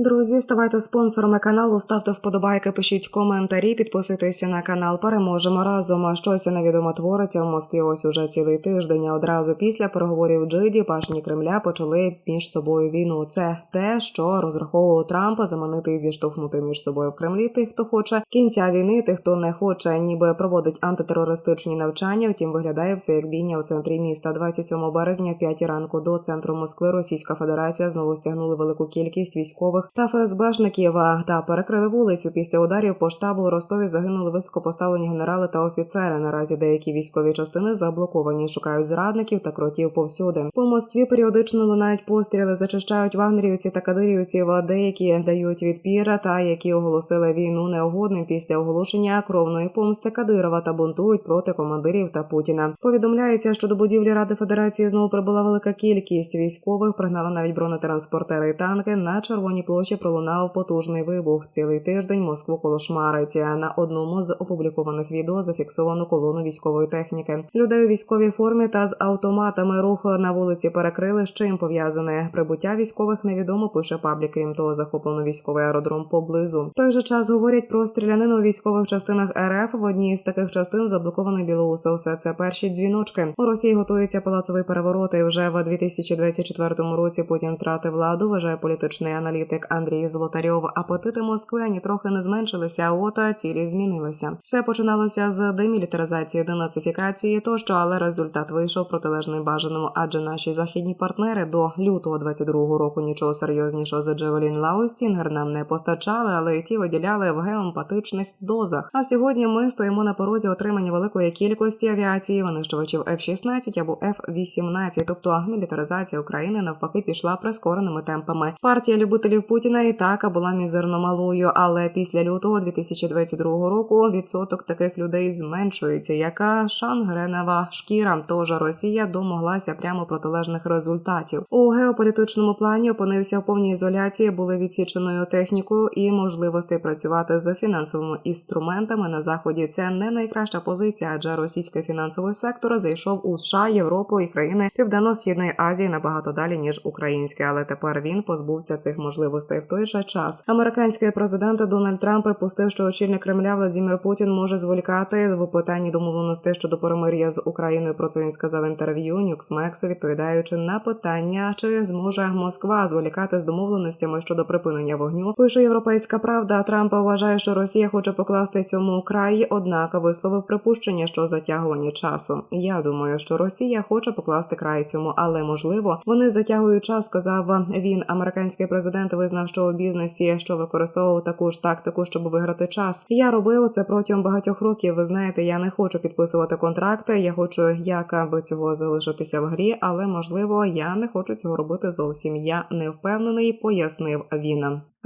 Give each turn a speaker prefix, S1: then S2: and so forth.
S1: Друзі, ставайте спонсорами каналу, ставте вподобайки, пишіть коментарі, підписуйтеся на канал. Переможемо разом. А щось невідомо твориться в Москві. Ось уже цілий тиждень. А Одразу після переговорів Джиді пашні Кремля почали між собою війну. Це те, що розраховував Трампа заманити і зіштовхнути між собою в Кремлі тих, хто хоче кінця війни, тих, хто не хоче, ніби проводить антитерористичні навчання. Втім, виглядає все як бійня у центрі міста. 27 березня, в 5 ранку до центру Москви, Російська Федерація знову стягнули велику кількість військових та ФСБшників та перекрили вулицю. Після ударів по штабу в Ростові загинули високопоставлені генерали та офіцери. Наразі деякі військові частини заблоковані, шукають зрадників та кротів повсюди. По Москві періодично лунають постріли, зачищають вагнерівці та кадирівців. Деякі дають відпір, та які оголосили війну неугодним після оголошення кровної помсти Кадирова та бунтують проти командирів та Путіна. Повідомляється, що до будівлі Ради Федерації знову прибула велика кількість військових. Пригнали навіть бронетранспортери і танки на червоній площі пролунав потужний вибух. Цілий тиждень Москву колошмарить. На одному з опублікованих відео зафіксовано колону військової техніки. Людей у військовій формі та з автоматами рух на вулиці перекрили. З чим пов'язане прибуття військових невідомо. Пише паблік. Крім того, захоплено військовий аеродром поблизу. В той же час говорять про стрілянину у військових частинах РФ. В одній з таких частин заблокований Білоуса. Усе це перші дзвіночки. У Росії готується палацовий переворот. І вже в 2024 році Путін втратив владу. Вважає політичний аналітик Андрій Золотарьов. Апетити Москви ані трохи не зменшилися, а ота цілі змінилися. Все починалося з демілітаризації, денацифікації тощо, але результат вийшов протилежний бажаному, адже наші західні партнери до лютого 22-го року нічого серйознішого за Джевелін Лаустінгер нам не постачали, але й ті виділяли в геомпатичних дозах. А сьогодні ми стоїмо на порозі отримання великої кількості авіації винищувачів F-16 або F-18, тобто мілітаризація України навпаки пішла прискореними темпами. Партія любителів Путіна і так була мізерно малою, але після лютого 2022 року відсоток таких людей зменшується. Яка шангренова шкіра? Тож Росія домоглася прямо протилежних результатів у геополітичному плані. Опинився в повній ізоляції, були відсіченою технікою і можливостей працювати з фінансовими інструментами на заході. Це не найкраща позиція, адже російський фінансовий сектор зайшов у США, Європу і країни Південно-східної Азії набагато далі ніж українське, але тепер він позбувся цих можливостей в той же час. Американський президент Дональд Трамп припустив, що очільник Кремля Владимир Путін може зволікати в питанні домовленостей щодо перемир'я з Україною. Про це він сказав інтерв'ю Ньюксмекс, відповідаючи на питання, чи зможе Москва зволікати з домовленостями щодо припинення вогню. Пише європейська правда. Трамп вважає, що Росія хоче покласти цьому краї, однак висловив припущення, що затягування часу. Я думаю, що Росія хоче покласти край цьому, але можливо вони затягують час. Сказав він. Американський президент визнав, у бізнесі, що використовував таку ж тактику, щоб виграти час. Я робив це протягом багатьох років. Ви знаєте, я не хочу підписувати контракти. Я хочу як аби цього залишитися в грі, але можливо я не хочу цього робити зовсім. Я не впевнений, пояснив він.